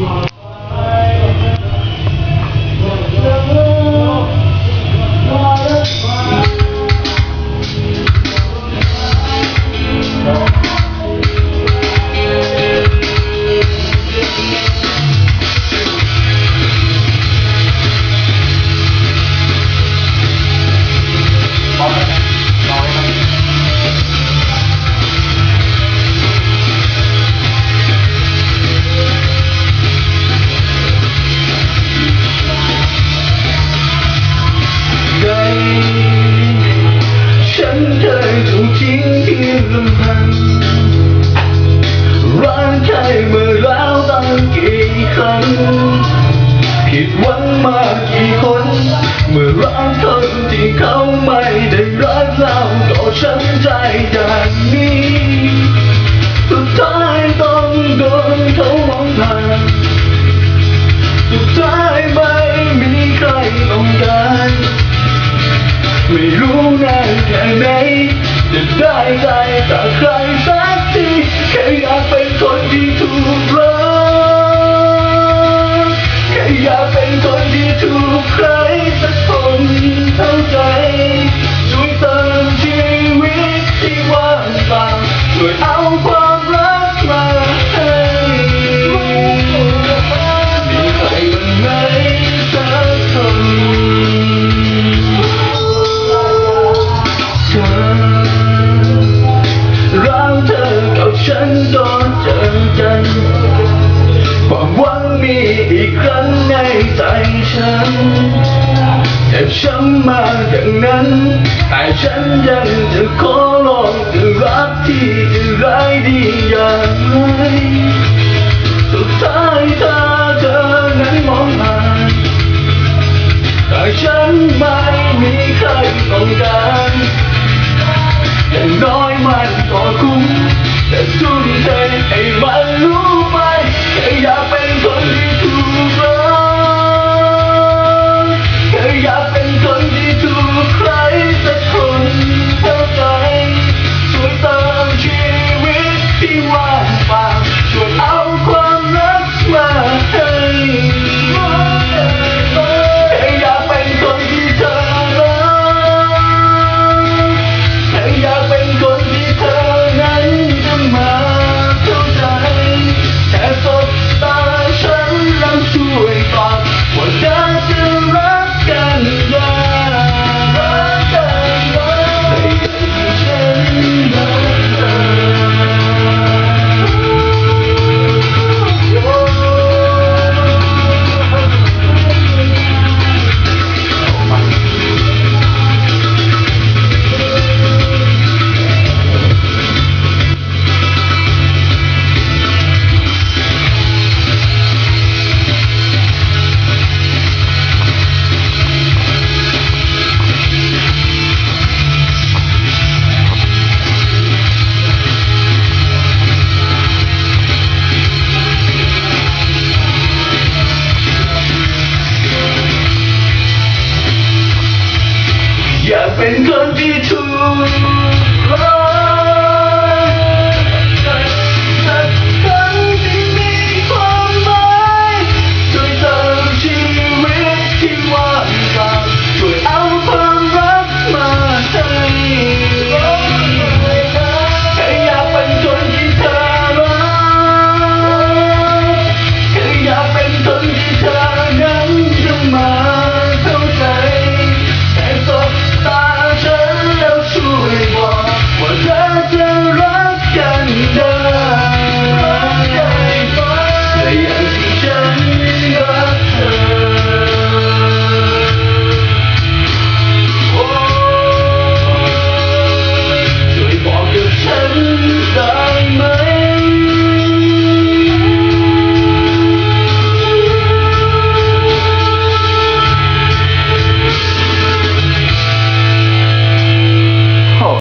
Yeah. งลำพังรักใครเมื่อแล้วตั้งกี่ครั้งผิดหวังมากี่คน เมื่อรักคนที่เขาไม่ได้รักเราก็ช้ำใจอย่ ได้ใจจากใครสักทีแค่อยากเป็นคน มีอีกครั้งในใจฉันเจ็บช้ำมาอย่างนั้น แต่ฉันยังจะขอลองจะรักที่จะร้ายดีอย่างไรสุดท้ายถ้าเธอนั้นมองมาแต่ฉันไม่มีใครต้องการอย่างน้อยมันก็คุ้มแต่ทุ่มเทให้มันรู้